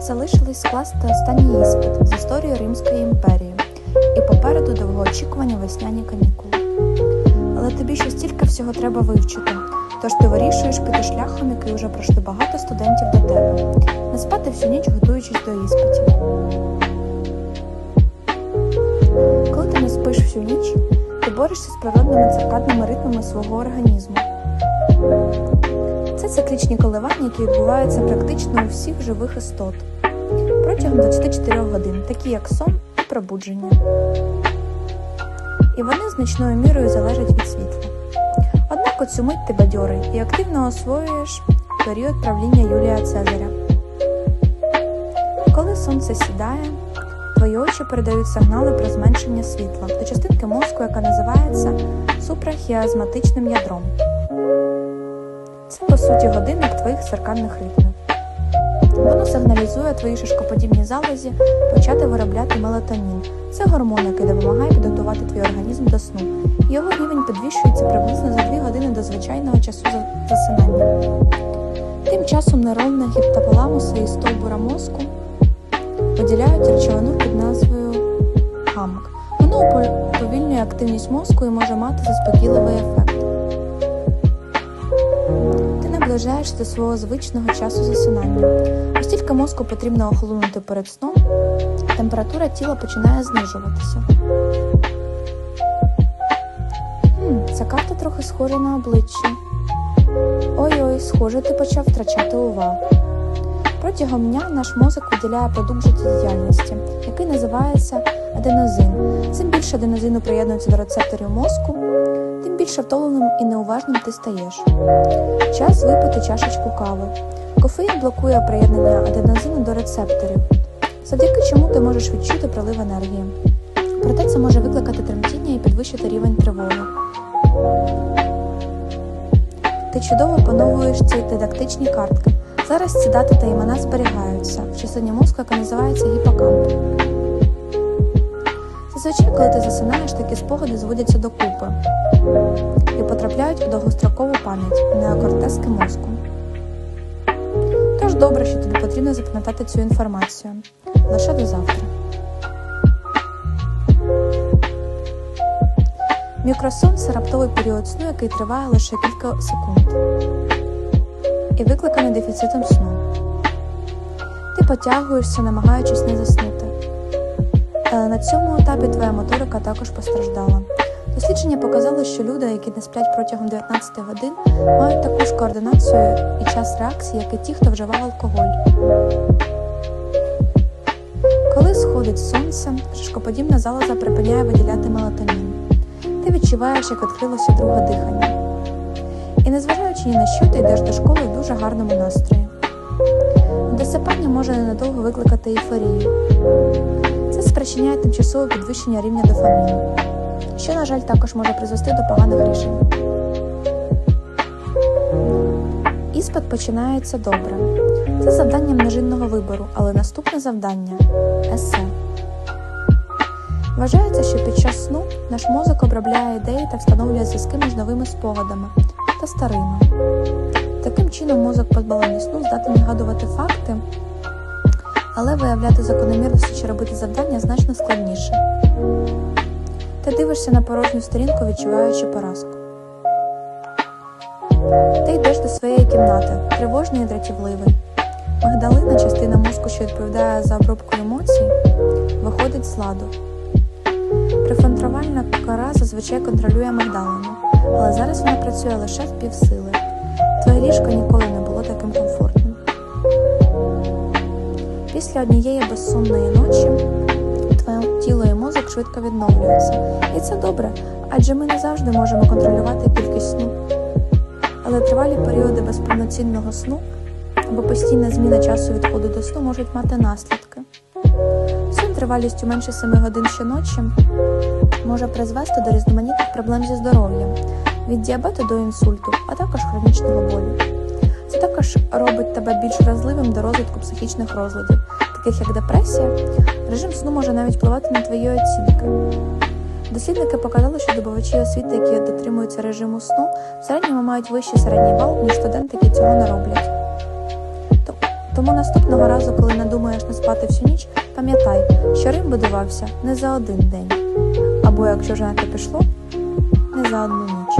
Залишилось скласти останній іспит з історії Римської імперії і попереду довгоочікувані весняні канікули. Але тобі ще стільки всього треба вивчити, тож ти вирішуєш піти шляхом, який вже пройшли багато студентів до тебе, не спати всю ніч, готуючись до іспитів. Коли ти не спиш всю ніч, ти борешся з природними циркадними ритмами свого організму. Циклічні коливання, які відбуваються практично у всіх живих істот протягом 24 годин, такі як сон і пробудження. І вони значною мірою залежать від світла. Однак у цю мить ти бадьорий і активно освоюєш період правління Юлія Цезаря. Коли сонце сідає, твої очі передають сигнали про зменшення світла до частинки мозку, яка називається супрахіазматичним ядром. Це по суті годинник твоїх циркадних ритмів. Воно сигналізує твоїй шишкоподібній залозі почати виробляти мелатонін. Це гормон, який допомагає підготувати твій організм до сну. Його рівень підвищується приблизно за 2 години до звичайного часу засинання. Тим часом нейрони гіптаполамуса і стовбура мозку виділяють речовину під назвою гамк. Воно уповільнює активність мозку і може мати заспокійливий ефект. Ти до свого звичного часу засинання. Оскільки мозку потрібно охолонути перед сном, температура тіла починає знижуватися. Хм, ця карта трохи схожа на обличчя. Ой-ой, схоже, ти почав втрачати увагу. Протягом дня наш мозок виділяє продукт життєдіяльності, який називається аденозин. Чим більше аденозину приєднується до рецепторів мозку, тим більше втомленим і неуважним ти стаєш. Час випити чашечку кави. Кофеїн блокує приєднання аденозину до рецепторів, завдяки чому ти можеш відчути прилив енергії. Проте це може викликати тремтіння і підвищити рівень тривоги. Ти чудово опановуєш ці дидактичні картки. Зараз ці дати та імена зберігаються в частині мозку, яка називається гіпокамп. Зазвичай, коли ти засинаєш, такі спогади зводяться докупи і потрапляють у довгострокову пам'ять неокортески мозку. Тож добре, що тобі потрібно запам'ятати цю інформацію. Лише до завтра. Мікросон це раптовий період сну, який триває лише кілька секунд і викликаний дефіцитом сну. Ти потягуєшся, намагаючись не заснути. Але на цьому етапі твоя моторика також постраждала. Дослідження показали, що люди, які не сплять протягом 19 годин, мають таку ж координацію і час реакції, як і ті, хто вживав алкоголь. Коли сходить сонце, шишкоподібна залоза припиняє виділяти мелатонін. Ти відчуваєш, як відкрилося друге дихання. І незважаючи ні на що, ти йдеш до школи в дуже гарному настрої. Досипання може ненадовго викликати ейфорію. Це спричиняє тимчасове підвищення рівня дофаміну, що, на жаль, також може призвести до поганих рішень. Іспит починається добре. Це завдання множинного вибору, але наступне завдання есе. Вважається, що під час сну наш мозок обробляє ідеї та встановлює зв'язки між новими спогадами та старими. Таким чином, мозок позбавлений сну здатний нагадувати факти, але виявляти закономірності чи робити завдання значно складніше. Ти дивишся на порожню сторінку, відчуваючи поразку. Ти йдеш до своєї кімнати, тривожний і дратівливий. Магдалина, частина мозку, що відповідає за обробку емоцій, виходить з ладу. Префронтовальна кора зазвичай контролює магдалину, але зараз вона працює лише в півсили. Твоє ліжко ніколи не було таким комфортним. Після однієї безсонної ночі твоє тіло і мозок швидко відновлюються. І це добре, адже ми не завжди можемо контролювати кількість сну. Але тривалі періоди без повноцінного сну або постійна зміна часу відходу до сну можуть мати наслідки. Сон тривалістю менше 7 годин щоночі може призвести до різноманітних проблем зі здоров'ям, від діабету до інсульту, а також хронічного болю. Це також робить тебе більш вразливим до розвитку психічних розладів, таких як депресія. Режим сну може навіть впливати на твої оцінки. Дослідники показали, що добувачі освіти, які дотримуються режиму сну, в середньому мають вищий середній бал, ніж студенти, які цього не роблять. Тому наступного разу, коли надумаєш не спати всю ніч, пам'ятай, що Рим будувався не за один день. Або якщо вже на те пішло, не за одну ніч.